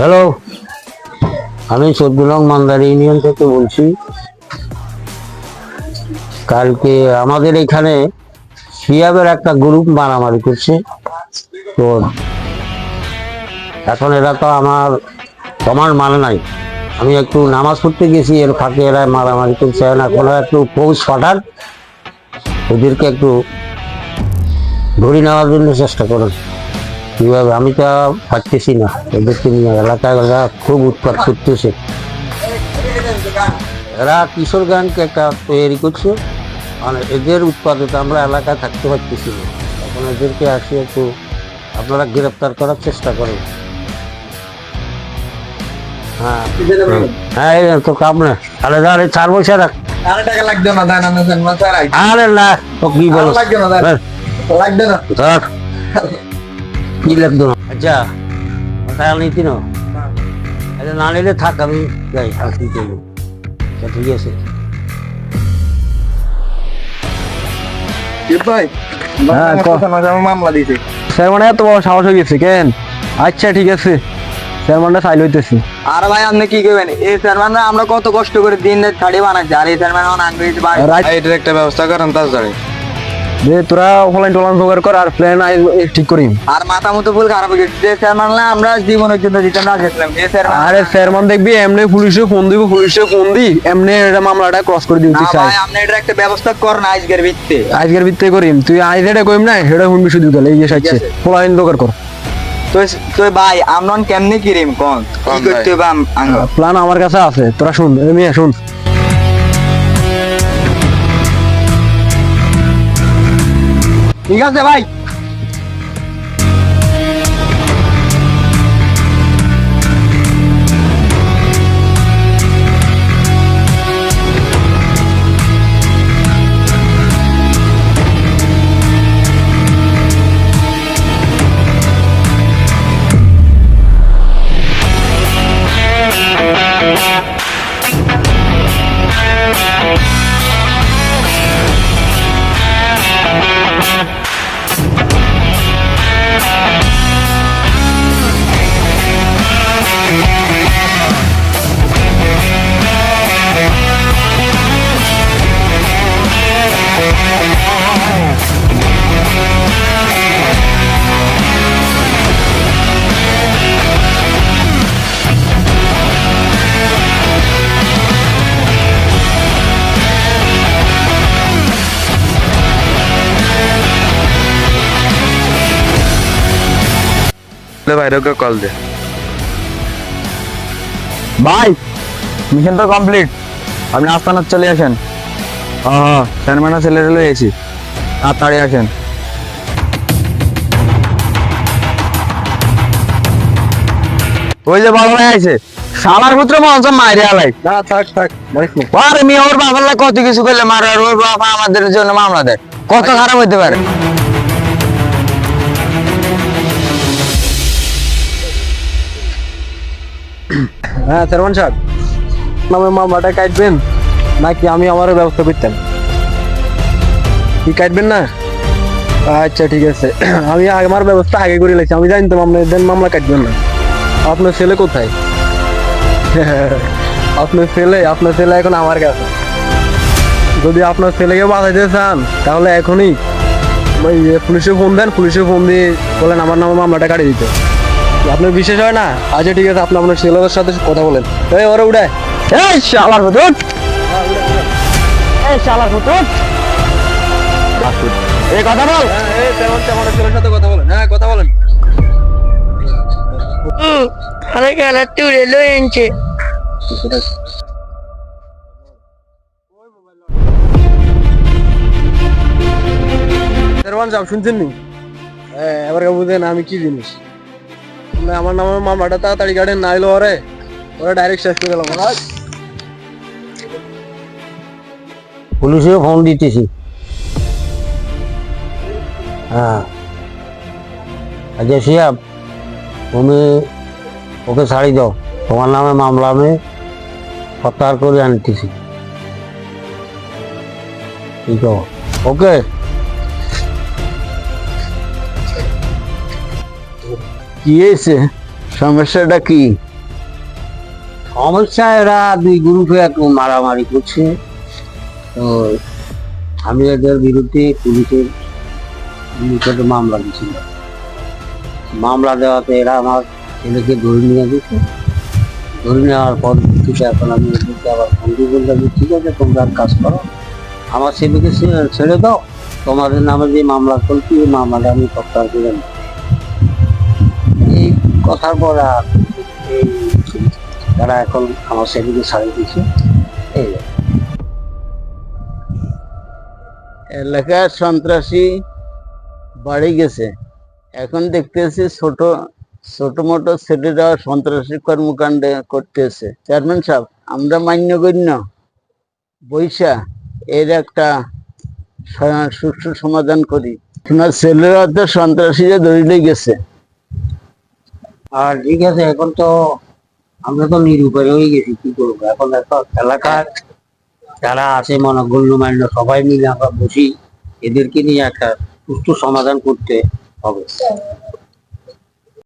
Hello আমি চোদ্দলং মান্দার union থেকে বলছি। কালকে আমাদের এখানে সিয়াবের একটা গ্রুপ মারামারি করছে। তো এখন এরা তো আমার কমান্ড মানে নাই। আমি একটু নামাজ পড়তে গেছি, এর ফাঁকে এরা মারামারি করছে। এখন একটু পৌঁছ পাঠান, ওদেরকে একটু ধরে নেওয়ার জন্য চেষ্টা করুন। কীভাবে? আমি তো পারতেছি না। এদেরকে নিয়ে এলাকায় এরা খুব উৎপাত করতেছে। এরা কিশোর গানকে একটা তৈরি করছে। মানে এদের উৎপাদে তো আমরা এলাকায় থাকতে পারতেছি না। এখন এদেরকে আসি একটু আপনারা গ্রেপ্তার করার চেষ্টা করেন। হ্যাঁ। হ্যাঁ এই তো কাম না। আরে আরে চার পয়সা রাখ। আরে টাকা লাগবে না তো কি বলো লাগবে না লাগবে না। কি লাগতো না আচ্ছা টাকা নিতি না আচ্ছা না নিলে থাক আমি যাই আর কি আচ্ছা, ঠিক আছে স্যার মানে এত বড় সাহস হয়ে গেছে কেন? আচ্ছা ঠিক আছে। স্যার মানে সাইল হইতেছি। আর ভাই আপনি কি করবেন? এই চেয়ারম্যান আমরা কত কষ্ট করে দিন রাত বানাচ্ছি আর এই চেয়ারম্যান এখন আনবে এটার একটা ব্যবস্থা করেন তাড়াতাড়ি দে তোরা অফলাইন জোগাড় কর আর প্ল্যান ঠিক করি আর মাথা মতো ফুল খারাপ হয়ে গেছে। যে চেয়ারম্যান না আমরা জীবনের জন্য দিতে না গেছিলাম আরে স্যার মান দেখবি এমনি পুলিশে ফোন দিব পুলিশে ফোন দি এমনি এটা মামলাটা ক্রস করে দিবি না তুই চাই। ভাই আপনি এটা একটা ব্যবস্থা করেন আজকের ভিত্তিতে। আজকের ভিত্তি করিম তুই আজ এটা কইম না সেটা শুনবি শুধু এই যে সাইছে আছে। জোগাড় কর। তো তো ভাই আমরন কেমনে কিরিম? কোন? কি করতে হবে প্ল্যান আমার কাছে আছে তোরা শুন শুন। ঠিক আছে ভাই ভাইরকে কল দে। ভাই মিশন তো কমপ্লিট আপনি আস্তানার চলে আসেন। হ্যাঁ চেয়ারম্যানের ছেলে টেলে এসি তাড়াতাড়ি আসেন। ওই যে বাবা আছে শালার পুত্র মঞ্চ মাইরে আলাই। না থাক থাক আরে মেয়ে ওর বাবার কত কিছু করলে মারে আর ওর বাবা আমাদের জন্য মামলা দেয়। কত খারাপ হইতে পারে। হ্যাঁ চেয়ারম্যান সাহেব। নামে মামলাটা কাটবেন, নাকি আমি আমার ব্যবস্থা করতাম? কি কাটবেন না? আচ্ছা ঠিক আছে। আমি আমার ব্যবস্থা আগে করে লাগছি আমি জানতাম আপনার দেন মামলা কাটবেন না। আপনার ছেলে কোথায়? আপনার ছেলে আপনার ছেলে এখন আমার কাছে। যদি আপনার ছেলেকে বাঁচাইতে চান, তাহলে এখনই পুলিশে ফোন দেন, পুলিশে ফোন দিয়ে বলেন আমার নামে মামলাটা কাটিয়ে দিতে। আপনার বিশেষ হয় না? আচ্ছা ঠিক আছে আপনি আপনার ছেলেদের সাথে কথা বলেন। এই ওরা উঠায় এই শালার হুতুট এই শালার হুতুট এই কথা বল। তেমন তেমন ছেলের সাথে কথা বলেন হ্যাঁ কথা বলেন আরে তুলে তেরোয়ান যাও শুনছেন নি? হ্যাঁ এবার বুঝেন আমি কি জিনিস। আমার নামে মামলাটা তাড়াতাড়ি কাটেন না এলো ওরে ওরা ডাইরেক্ট শেষ করে গেলাম পুলিশে ফোন দিতেছি হ্যাঁ আচ্ছা শিয়াব তুমি ওকে ছাড়ি দাও তোমার নামে মামলা আমি প্রত্যাহার করে আনতেছি ঠিক আছে ওকে কি সমস্যাটা কি? সমস্যা এরা দুই গ্রুপে একটু মারামারি করছে। তো আমি এদের বিরুদ্ধে পুলিশের নিকটে মামলা দিয়েছিল মামলা দেওয়াতে এরা আমার ছেলেকে ধরে নিয়ে গেছে। ধরে নেওয়ার পর থেকে এখন আমি এদেরকে আবার বন্ধু বললাম ঠিক আছে, তোমরা কাজ করো। আমার ছেলেকে ছেড়ে দাও। তোমাদের নামে যে মামলা চলছে, এই মামলাটা আমি প্রত্যাহার করে নিই। আর এই তারা এখন আমার ছেলেকে ছাড়িয়ে দিচ্ছে এই এলাকার সন্ত্রাসী বাড়ি গেছে। এখন দেখতেছি ছোট ছোট মোটো ছেলেরা সন্ত্রাসী কর্মকাণ্ড করতেছে। চেয়ারম্যান সাহেব, আমরা মান্যগণ্য বৈশা, এর একটা সুষ্ঠু সমাধান করি। ছেলেরা তো সন্ত্রাসীরা ধরিলে গেছে। আর ঠিক আছে, এখন তো আমরা তো নিরুপায় হয়ে গেছি, কি করব? এখন এত এলাকার যারা আছে, মনে গণ্যমান্য সবাই মিলে আমরা বসি, এদেরকে নিয়ে একটা সুস্থ সমাধান করতে হবে।